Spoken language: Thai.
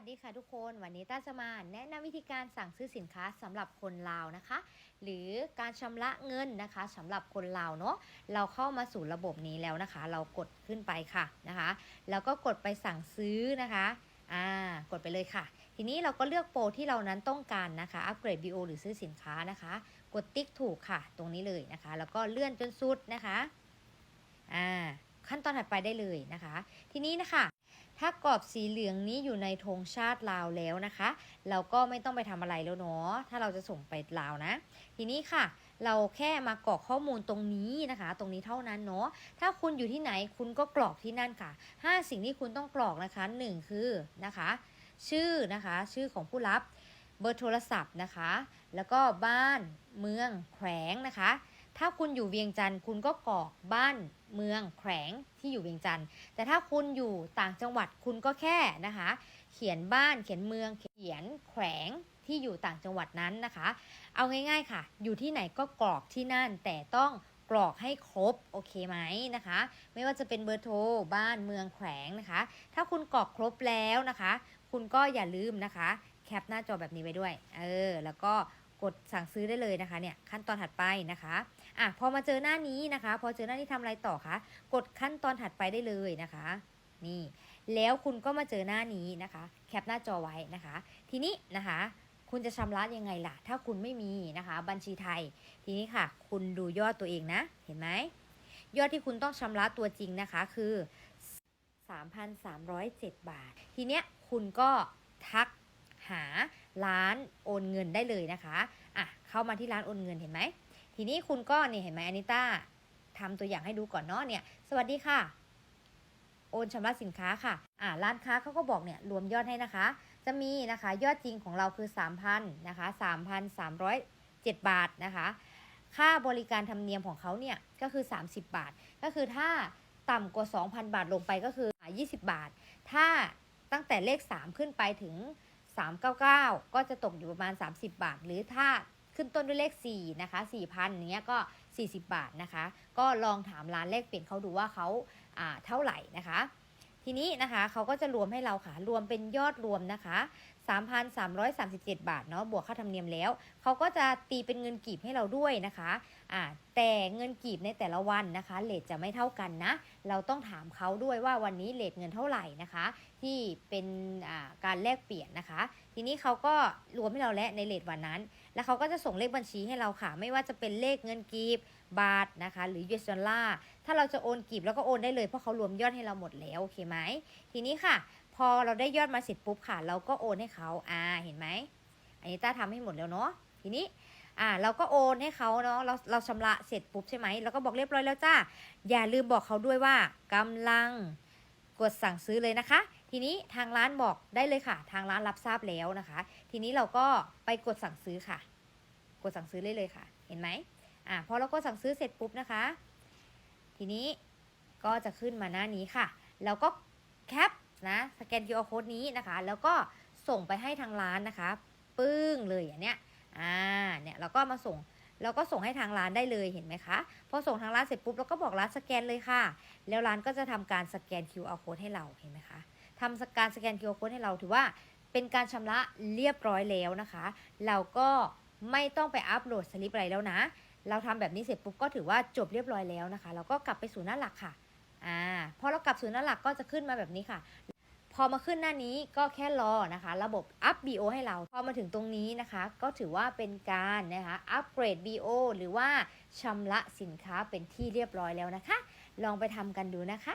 สดีค่ะทุกคนวันนี้ต้าจะมาแนะนำวิธีการสั่งซื้อสินค้าสำหรับคนลาวนะคะ หรือการชำระเงินนะคะสำหรับคนลาวเนาะเราเข้ามาสู่ระบบนี้แล้วนะคะ เรากดขึ้นไปค่ะนะคะ แล้วก็กดไปสั่งซื้อนะคะอ่ากดไปเลยค่ะ ทีนี้เราก็เลือกโปรที่เรานั้นต้องการนะคะอัปเกรด BO หรือซื้อสินค้านะคะ กดติ๊กถูกค่ะ ตรงนี้เลยนะคะ แล้วก็เลื่อนจนสุดนะคะอ่าขั้นตอนถัดไปได้เลยนะคะ ทีนี้นะคะ ถ้ากรอบสีเหลืองนี้อยู่ในธงชาติลาวแล้วนะคะ เราก็ไม่ต้องไปทำอะไรแล้วเนาะถ้าเราจะส่งไปลาวนะ ทีนี้ค่ะ เราแค่มากรอกข้อมูลตรงนี้นะคะ ตรงนี้เท่านั้นเนาะถ้าคุณอยู่ที่ไหนคุณก็กรอกที่นั่นค่ะห้าสิ่งที่คุณต้องกรอกนะคะหนึ่งคือนะคะ ชื่อนะคะ ชื่อของผู้รับเบอร์โทรศัพท์นะคะ แล้วก็บ้านเมืองแขวงนะคะ ถ้าคุณอยู่เวียงจันทร์คุณก็กรอกบ้านเมืองแขวงที่อยู่เวียงจันทร์แต่ถ้าคุณอยู่ต่างจังหวัดคุณก็แค่นะคะ เขียนบ้านเขียนเมือง เขียนแขวงที่อยู่ต่างจังหวัดนั้นนะคะ เอาง่ายๆค่ะ อยู่ที่ไหนก็กรอกที่นั่นแต่ต้องกรอกให้ครบโอเคไหมนะคะ ไม่ว่าจะเป็นเบอร์โทรบ้านเมืองแขวงนะคะ ถ้าคุณกรอกครบแล้วนะคะ คุณก็อย่าลืมนะคะ แคปหน้าจอแบบนี้ไว้ด้วย เออ แล้วก็ กดสั่งซื้อได้เลยนะคะเนี่ยขั้นตอนถัดไปนะคะอะพอมาเจอหน้านี้นะคะ พอเจอหน้านี้ทำอะไรต่อคะกดขั้นตอนถัดไปได้เลยนะคะ นี่ แล้วคุณก็มาเจอหน้านี้นะคะ แคปหน้าจอไว้นะคะ ทีนี้นะคะคุณจะชำระยังไงล่ะ ถ้าคุณไม่มีนะคะ บัญชีไทย ทีนี้ค่ะ คุณดูยอดตัวเองนะ เห็นไหม ยอดที่คุณต้องชำระตัวจริงนะคะคือ 3,307 บาท ทีเนี้ยคุณก็ทัก หาร้านโอนเงินได้เลยนะคะอะเข้ามาที่ร้านโอนเงินเห็นไหม ทีนี้คุณก็เนี่ยเห็นไหมอานิต้าทำตัวอย่างให้ดูก่อนเนาะเนี่ย สวัสดีค่ะ โอนชำระสินค้าค่ะอ่าร้านค้าเขาก็บอกเนี่ยรวมยอดให้นะคะ จะมีนะคะยอดจริงของเราคือ 3,000นะคะ3,307 บาทนะคะ ค่าบริการธรรมเนียมของเขาเนี่ยก็คือ 30 บาท ก็คือถ้าต่ำกว่า 2,000 บาทลงไปก็คือ 20 บาท ถ้าตั้งแต่เลข 3 ขึ้นไปถึง 399 ก็จะตกอยู่ประมาณ 30 บาท หรือถ้าขึ้นต้นด้วยเลข4นะคะ4,000อย่างเงี้ยก็ 40 บาทนะคะ ก็ลองถามร้านเลขเปลี่ยนเขาดูว่าเขาเท่าไหร่นะคะ ทีนี้นะคะเขาก็จะรวมให้เราค่ะ รวมเป็นยอดรวมนะคะ 3,337 บาทเนาะบวกค่าธรรมเนียมแล้ว เขาก็จะตีเป็นเงินกีบให้เราด้วยนะคะอ่าแต่เงินกีบในแต่ละวันนะคะเลทจะไม่เท่ากันนะ เราต้องถามเขาด้วยว่าวันนี้เลทเงินเท่าไหร่นะคะ ที่เป็นอ่าการแลกเปลี่ยนนะคะ ทีนี้เขาก็รวมให้เราและในเลทวันนั้น แล้วเขาก็จะส่งเลขบัญชีให้เราค่ะ ไม่ว่าจะเป็นเลขเงินกีบ บาทนะคะ หรือ US ดอลลาร์ถ้าเราจะโอนกีบแล้วก็โอนได้เลยเพราะเขารวมยอดให้เราหมดแล้วโอเคไหมทีนี้ค่ะ พอเราได้ยอดมาเสร็จปุ๊บค่ะ เราก็โอนให้เขาอ่าเห็นไหมอันนี้ต้าทำให้หมดแล้วเนาะทีนี้อ่าเราก็โอนให้เขาเนาะเราเราชำระเสร็จปุ๊บใช่ไหมเราก็บอกเรียบร้อยแล้วจ้าอย่าลืมบอกเขาด้วยว่ากำลังกดสั่งซื้อเลยนะคะ ทีนี้ทางร้านบอกได้เลยค่ะ ทางร้านรับทราบแล้วนะคะ ทีนี้เราก็ไปกดสั่งซื้อค่ะ กดสั่งซื้อเลยเลยค่ะ เห็นไหม อ่าพอเราก็สั่งซื้อเสร็จปุ๊บนะคะ ทีนี้ก็จะขึ้นมาหน้านี้ค่ะ แล้วก็แคปนะสแกน QR code นี้นะคะ แล้วก็ส่งไปให้ทางร้านนะคะ ปึ้งเลยอย่างเนี้ยอ่าเนี่ยเราก็มาส่งเราก็ส่งให้ทางร้านได้เลยเห็นไหมคะ พอส่งทางร้านเสร็จปุ๊บเราก็บอกร้านสแกนเลยค่ะ แล้วร้านก็จะทำการสแกน QR code ให้เราเห็นไหมคะทำการสแกน QR code ให้เราถือว่าเป็นการชำระเรียบร้อยแล้วนะคะ เราก็ไม่ต้องไปอัปโหลดสลิปอะไรแล้วนะ เราทำแบบนี้เสร็จปุ๊บก็ถือว่าจบเรียบร้อยแล้วนะคะ เราก็กลับไปสู่หน้าหลักค่ะ อ่า พอเรากลับสู่หน้าหลักก็จะขึ้นมาแบบนี้ค่ะ พอมาขึ้นหน้านี้ก็แค่รอนะคะ ระบบอัพ BO ให้เรา พอมาถึงตรงนี้นะคะ ก็ถือว่าเป็นการนะคะอัปเกรด BO หรือว่าชำระสินค้าเป็นที่เรียบร้อยแล้วนะคะ ลองไปทำกันดูนะคะ